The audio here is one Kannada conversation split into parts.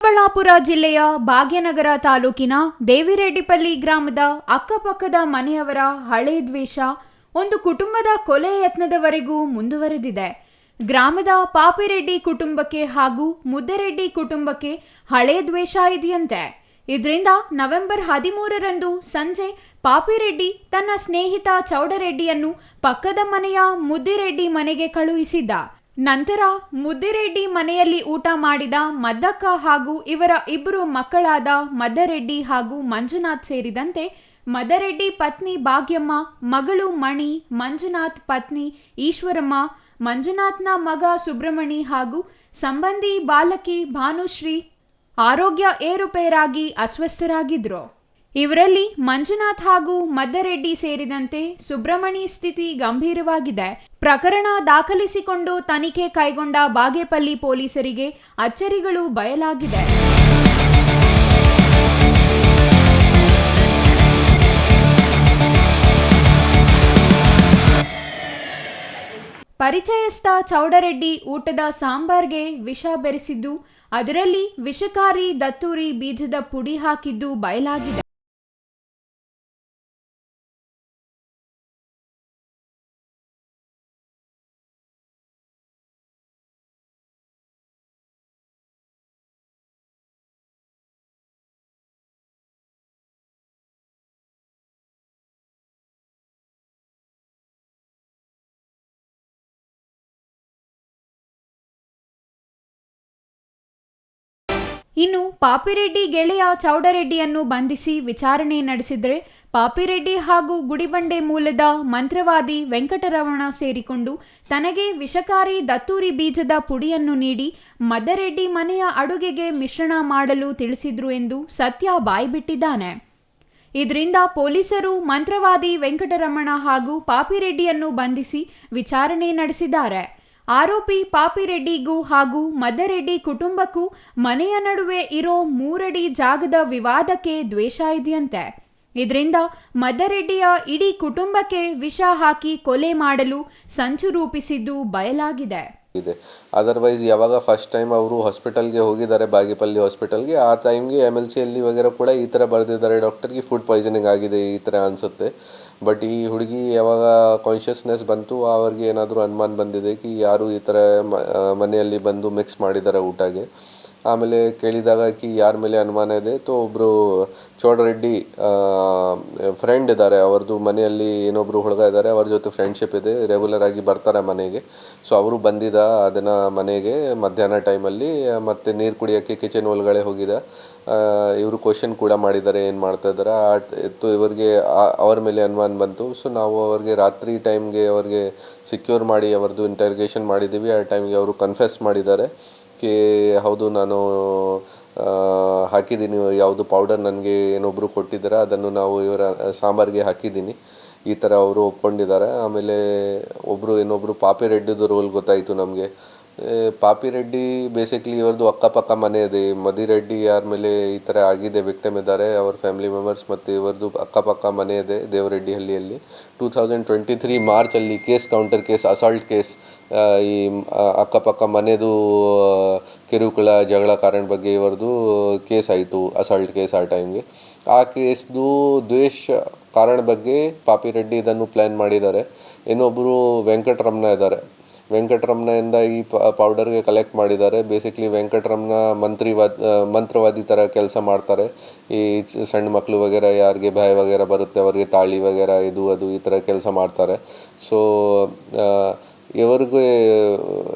ಚಿಕ್ಕಬಳ್ಳಾಪುರ ಜಿಲ್ಲೆಯ ಭಾಗ್ಯನಗರ ತಾಲೂಕಿನ ದೇವಿರೆಡ್ಡಿಪಲ್ಲಿ ಗ್ರಾಮದ ಅಕ್ಕಪಕ್ಕದ ಮನೆಯವರ ಹಳೆ ದ್ವೇಷ ಒಂದು ಕುಟುಂಬದ ಕೊಲೆ ಯತ್ನದವರೆಗೂ ಮುಂದುವರೆದಿದೆ. ಗ್ರಾಮದ ಪಾಪಿರೆಡ್ಡಿ ಕುಟುಂಬಕ್ಕೆ ಹಾಗೂ ಮುದ್ದರೆಡ್ಡಿ ಕುಟುಂಬಕ್ಕೆ ಹಳೆ ದ್ವೇಷ ಇದೆಯಂತೆ. ಇದರಿಂದ ನವೆಂಬರ್ ಹದಿಮೂರರಂದು ಸಂಜೆ ಪಾಪಿರೆಡ್ಡಿ ತನ್ನ ಸ್ನೇಹಿತ ಚೌಡರೆಡ್ಡಿಯನ್ನು ಪಕ್ಕದ ಮನೆಯ ಮುದ್ದಿರೆಡ್ಡಿ ಮನೆಗೆ ಕಳುಹಿಸಿದ್ದ. ನಂತರ ಮುದ್ದಿರೆಡ್ಡಿ ಮನೆಯಲ್ಲಿ ಊಟ ಮಾಡಿದ ಮದ್ದಕ್ಕ ಹಾಗೂ ಇವರ ಇಬ್ಬರು ಮಕ್ಕಳಾದ ಮದ್ದರೆಡ್ಡಿ ಹಾಗೂ ಮಂಜುನಾಥ್ ಸೇರಿದಂತೆ ಮದರೆಡ್ಡಿ ಪತ್ನಿ ಭಾಗ್ಯಮ್ಮ, ಮಗಳು ಮಣಿ, ಮಂಜುನಾಥ್ ಪತ್ನಿ ಈಶ್ವರಮ್ಮ, ಮಂಜುನಾಥ್ನ ಮಗ ಸುಬ್ರಮಣಿ ಹಾಗೂ ಸಂಬಂಧಿ ಬಾಲಕಿ ಭಾನುಶ್ರೀ ಆರೋಗ್ಯ ಏರುಪೇರಾಗಿ ಅಸ್ವಸ್ಥರಾಗಿದ್ರು. ಇವರಲ್ಲಿ ಮಂಜುನಾಥ್ ಹಾಗೂ ಮದ್ದರೆಡ್ಡಿ ಸೇರಿದಂತೆ ಸುಬ್ರಹ್ಮಣಿ ಸ್ಥಿತಿ ಗಂಭೀರವಾಗಿದೆ. ಪ್ರಕರಣ ದಾಖಲಿಸಿಕೊಂಡು ತನಿಖೆ ಕೈಗೊಂಡ ಬಾಗೇಪಲ್ಲಿ ಪೊಲೀಸರಿಗೆ ಅಚ್ಚರಿಗಳು ಬಯಲಾಗಿದೆ. ಪರಿಚಯಸ್ಥ ಚೌಡರೆಡ್ಡಿ ಊಟದ ಸಾಂಬಾರ್ಗೆ ವಿಷ ಬೆರೆಸಿದ್ದು, ಅದರಲ್ಲಿ ವಿಷಕಾರಿ ದತ್ತೂರಿ ಬೀಜದ ಪುಡಿ ಹಾಕಿದ್ದು ಬಯಲಾಗಿದೆ. ಇನ್ನು ಪಾಪಿರೆಡ್ಡಿ ಗೆಳೆಯ ಚೌಡರೆಡ್ಡಿಯನ್ನು ಬಂಧಿಸಿ ವಿಚಾರಣೆ ನಡೆಸಿದರೆ ಪಾಪಿರೆಡ್ಡಿ ಹಾಗೂ ಗುಡಿಬಂಡೆ ಮೂಲದ ಮಂತ್ರವಾದಿ ವೆಂಕಟರಮಣ ಸೇರಿಕೊಂಡು ತನಗೆ ವಿಷಕಾರಿ ದತ್ತೂರಿ ಬೀಜದ ಪುಡಿಯನ್ನು ನೀಡಿ ಮದರೆಡ್ಡಿ ಮನೆಯ ಅಡುಗೆಗೆ ಮಿಶ್ರಣ ಮಾಡಲು ತಿಳಿಸಿದ್ರು ಎಂದು ಸತ್ಯ ಬಾಯ್ಬಿಟ್ಟಿದ್ದಾನೆ. ಇದರಿಂದ ಪೊಲೀಸರು ಮಂತ್ರವಾದಿ ವೆಂಕಟರಮಣ ಹಾಗೂ ಪಾಪಿರೆಡ್ಡಿಯನ್ನು ಬಂಧಿಸಿ ವಿಚಾರಣೆ ನಡೆಸಿದ್ದಾರೆ. ಆರೋಪಿ ಪಾಪಿರೆಡ್ಡಿಗೂ ಹಾಗೂ ಮದರೆಡ್ಡಿ ಕುಟುಂಬಕ್ಕೂ ಮನೆಯ ನಡುವೆ ಇರೋ ಮೂರಡಿ ಜಾಗದ ವಿವಾದಕ್ಕೆ ದ್ವೇಷ ಇದೆಯಂತೆ. ಇದರಿಂದ ಮದರೆಡ್ಡಿಯ ಇಡೀ ಕುಟುಂಬಕ್ಕೆ ವಿಷ ಹಾಕಿ ಕೊಲೆ ಮಾಡಲು ಸಂಚು ರೂಪಿಸಿದ್ದು ಬಯಲಾಗಿದೆ. ಇದೆ. ಅದರ್ವೈಸ್ ಯಾವಾಗ ಫಸ್ಟ್ ಟೈಮ್ ಅವರು ಹಾಸ್ಪಿಟಲ್ಗೆ ಹೋಗಿದ್ದಾರೆ, ಬಾಗೇಪಲ್ಲಿ ಹಾಸ್ಪಿಟಲ್ಗೆ ಆ ಟೈಮ್ಗೆ ಎಂ ಎಲ್ ಸಿಯಲ್ಲಿ ವಗೇರೆ ಕೂಡ ಈ ಥರ ಬರೆದಿದ್ದಾರೆ. ಡಾಕ್ಟರ್ಗೆ ಫುಡ್ ಪಾಯ್ಸನಿಂಗ್ ಆಗಿದೆ ಈ ಥರ ಅನಿಸುತ್ತೆ. ಬಟ್ ಈ ಹುಡುಗಿ ಯಾವಾಗ ಕಾನ್ಷಿಯಸ್ನೆಸ್ ಬಂತು, ಅವ್ರಿಗೆ ಏನಾದರೂ ಅನುಮಾನ ಬಂದಿದೆ ಕಿ ಯಾರು ಈ ಥರ ಮನೆಯಲ್ಲಿ ಬಂದು ಮಿಕ್ಸ್ ಮಾಡಿದ್ದಾರೆ ಊಟಗೆ ಆಮೇಲೆ ಕೇಳಿದಾಗ ಕಿ ಯಾರ ಮೇಲೆ ಅನುಮಾನ ಇದೆ, ತೊ ಒಬ್ಬರು ಚೌಡರೆಡ್ಡಿ ಫ್ರೆಂಡ್ ಇದ್ದಾರೆ ಅವ್ರದ್ದು ಮನೆಯಲ್ಲಿ ಏನೊಬ್ರು ಹುಡುಗ ಇದ್ದಾರೆ ಅವ್ರ ಜೊತೆ ಫ್ರೆಂಡ್ಶಿಪ್ ಇದೆ ರೆಗ್ಯುಲರ್ ಆಗಿ ಬರ್ತಾರೆ ಮನೆಗೆ. ಸೊ ಅವರು ಬಂದಿದ್ದ ಅದನ್ನು ಮನೆಗೆ ಮಧ್ಯಾಹ್ನ ಟೈಮಲ್ಲಿ ಮತ್ತು ನೀರು ಕುಡಿಯೋಕ್ಕೆ ಕಿಚನ್ ಒಳಗಡೆ ಹೋಗಿದ. ಇವರು ಕ್ವಶನ್ ಕೂಡ ಮಾಡಿದ್ದಾರೆ, ಏನು ಮಾಡ್ತಾ ಇದ್ದಾರೆ ಆ ಇತ್ತು ಇವರಿಗೆ ಅವ್ರ ಮೇಲೆ ಅನುಮಾನ ಬಂತು. ಸೊ ನಾವು ಅವ್ರಿಗೆ ರಾತ್ರಿ ಟೈಮ್ಗೆ ಅವ್ರಿಗೆ ಸಿಕ್ಯೂರ್ ಮಾಡಿ ಅವ್ರದ್ದು ಇಂಟರ್ಗೇಷನ್ ಮಾಡಿದ್ದೀವಿ ಆ ಟೈಮ್ಗೆ ಅವರು ಕನ್ಫೆಸ್ ಮಾಡಿದ್ದಾರೆ. ಕಿ ಹೌದು, ನಾನು ಹಾಕಿದ್ದೀನಿ. ಯಾವುದು ಪೌಡರ್ ನನಗೆ ಏನೊಬ್ಬರು ಕೊಟ್ಟಿದ್ದಾರೆ, ಅದನ್ನು ನಾವು ಇವರ, ಸಾಂಬಾರಿಗೆ ಹಾಕಿದ್ದೀನಿ. ಈ ಥರ ಅವರು ಒಪ್ಕೊಂಡಿದ್ದಾರೆ. ಆಮೇಲೆ ಒಬ್ಬರು ಇನ್ನೊಬ್ಬರು ಪಾಪಿ ರೆಡ್ಡಿದು ರೋಲ್ ಗೊತ್ತಾಯಿತು ನಮಗೆ. ಪಾಪಿ ರೆಡ್ಡಿ ಬೇಸಿಕ್ಲಿ ಇವ್ರದ್ದು ಅಕ್ಕಪಕ್ಕ ಮನೆ ಇದೆ ಮದಿರೆಡ್ಡಿ ಯಾರ ಮೇಲೆ ಈ ಥರ ಆಗಿದೆ ವಿಕ್ಟಮ್ ಇದ್ದಾರೆ, ಅವ್ರ ಫ್ಯಾಮಿಲಿ ಮೆಂಬರ್ಸ್ ಮತ್ತು ಇವರದ್ದು ಅಕ್ಕಪಕ್ಕ ಮನೆ ಇದೆ ದೇವರೆಡ್ಡಿ ಹಳ್ಳಿಯಲ್ಲಿ. Two thousand twenty three ಮಾರ್ಚಲ್ಲಿ case counter case assault case ಈ ಅಕ್ಕಪಕ್ಕ ಮನೆದು ಕಿರುಕುಳ, ಜಗಳ ಕಾರಣ ಬಗ್ಗೆ ಇವರದು ಕೇಸ್ ಆಯಿತು ಅಸಾಲ್ಟ್ ಕೇಸ್ ಆ ಟೈಮ್ಗೆ ಆ ಕೇಸ್ದು ದ್ವೇಷ ಕಾರಣ ಬಗ್ಗೆ ಪಾಪಿರೆಡ್ಡಿ ಇದನ್ನು ಪ್ಲ್ಯಾನ್ ಮಾಡಿದ್ದಾರೆ. ಇನ್ನೊಬ್ಬರು ವೆಂಕಟರಮಣ ಇದ್ದಾರೆ. ವೆಂಕಟರಮಣದಿಂದ ಈ ಪೌಡರ್ಗೆ ಕಲೆಕ್ಟ್ ಮಾಡಿದ್ದಾರೆ. ಬೇಸಿಕ್ಲಿ ವೆಂಕಟರಮಣ ಮಂತ್ರಿವಾದ ಮಂತ್ರವಾದಿ ಥರ ಕೆಲಸ ಮಾಡ್ತಾರೆ. ಈ ಸಣ್ಣ ಮಕ್ಕಳು ವಗೇರ ಯಾರಿಗೆ ಭಯ ವಗೇರ ಬರುತ್ತೆ, ಅವರಿಗೆ ತಾಳಿ ವಗೇರ ಇದು, ಅದು ಈ ಥರ ಕೆಲಸ ಮಾಡ್ತಾರೆ. ಸೊ ಇವರಿಗೆ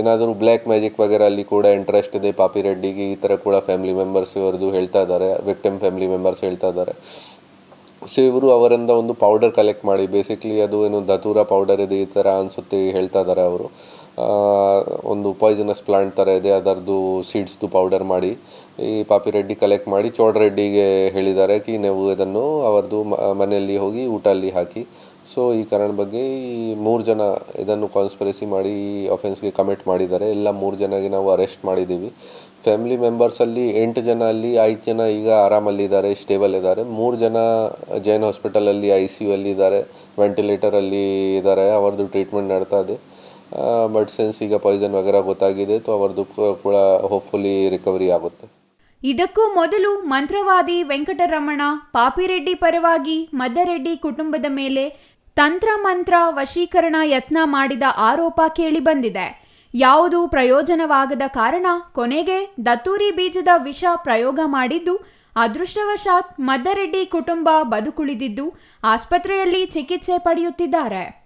ಏನಾದರೂ ಬ್ಲ್ಯಾಕ್ ಮ್ಯಾಜಿಕ್ ವಗೇರ ಅಲ್ಲಿ ಕೂಡ ಇಂಟ್ರೆಸ್ಟ್ ಇದೆ. ಪಾಪಿ ರೆಡ್ಡಿಗೆ ಈ ಥರ ಕೂಡ ಫ್ಯಾಮಿಲಿ ಮೆಂಬರ್ಸ್ ಇವರದು ಹೇಳ್ತಾ ಇದ್ದಾರೆ. ವಿಕ್ಟಿಮ್ ಫ್ಯಾಮಿಲಿ ಮೆಂಬರ್ಸ್ ಹೇಳ್ತಾ ಇದ್ದಾರೆ. ಸೊ ಇವರು ಅವರಿಂದ ಒಂದು ಪೌಡರ್ ಕಲೆಕ್ಟ್ ಮಾಡಿ. ಬೇಸಿಕ್ಲಿ ಅದು ಏನು ಧತೂರ ಪೌಡರ್ ಇದೆ ಈ ಥರ ಅನಿಸುತ್ತೆ ಹೇಳ್ತಾ ಇದ್ದಾರೆ ಅವರು. ಒಂದು ಪಾಯ್ಸನಸ್ ಪ್ಲಾಂಟ್ ಥರ ಇದೆ ಅದರದ್ದು ಸೀಡ್ಸ್ದು ಪೌಡರ್ ಮಾಡಿ, ಈ ಪಾಪಿ ರೆಡ್ಡಿ ಕಲೆಕ್ಟ್ ಮಾಡಿ ಚೌಡರೆಡ್ಡಿಗೆ ಹೇಳಿದ್ದಾರೆ ಕಿ ನೀವು ಇದನ್ನು ಅವರದ್ದು ಮನೆಯಲ್ಲಿ ಹೋಗಿ ಊಟ ಅಲ್ಲಿ ಹಾಕಿ. ಸೊ ಈ ಕಾರಣ ಬಗ್ಗೆ ಈ ಮೂರು ಜನ ಇದನ್ನು ಕಾನ್ಸ್ಪರೆಸಿ ಮಾಡಿ, ಈ ಅಫೆನ್ಸ್ಗೆ ಕಮಿಟ್ ಮಾಡಿದ್ದಾರೆ. ಎಲ್ಲ ಮೂರು ಜನಗೆ ನಾವು ಅರೆಸ್ಟ್ ಮಾಡಿದ್ದೀವಿ. ಫ್ಯಾಮಿಲಿ ಮೆಂಬರ್ಸಲ್ಲಿ ಎಂಟು ಜನ ಅಲ್ಲಿ, ಐದು ಜನ ಈಗ ಆರಾಮಲ್ಲಿದ್ದಾರೆ ಸ್ಟೇಬಲ್ ಇದ್ದಾರೆ. ಮೂರು ಜನ ಜೈನ್ ಹಾಸ್ಪಿಟಲಲ್ಲಿ ಐ ಸಿ ಯು ಅಲ್ಲಿ ಇದ್ದಾರೆ ವೆಂಟಿಲೇಟರಲ್ಲಿ ಇದ್ದಾರೆ ಅವ್ರದ್ದು ಟ್ರೀಟ್ಮೆಂಟ್ ನಡ್ತಾ ಇದೆ. ಬಟ್ ಸಿನ್ಸ್ ಈಗ ಪಾಯ್ಸನ್ ಗೊತ್ತಾಗಿದೆ ಅವ್ರದ್ದು ಕೂಡ ಹೋಪ್ಫುಲಿ ರಿಕವರಿ ಆಗುತ್ತೆ. ಇದಕ್ಕೂ ಮೊದಲು ಮಂತ್ರವಾದಿ ವೆಂಕಟರಮಣ ಪಾಪಿರೆಡ್ಡಿ ಪರವಾಗಿ ಮದ್ದರೆಡ್ಡಿ ಕುಟುಂಬದ ಮೇಲೆ ತಂತ್ರ ಮಂತ್ರ ವಶೀಕರಣ ಯತ್ನ ಮಾಡಿದ ಆರೋಪ ಕೇಳಿಬಂದಿದೆ ಯಾವುದು ಪ್ರಯೋಜನವಾಗದ ಕಾರಣ? ಕೊನೆಗೆ ದತ್ತೂರಿ ಬೀಜದ ವಿಷ ಪ್ರಯೋಗ ಮಾಡಿದ್ದು, ಅದೃಷ್ಟವಶಾತ್ ಮದ್ದರೆಡ್ಡಿ ಕುಟುಂಬ ಬದುಕುಳಿದಿದ್ದು, ಆಸ್ಪತ್ರೆಯಲ್ಲಿ ಚಿಕಿತ್ಸೆ ಪಡೆಯುತ್ತಿದ್ದಾರೆ.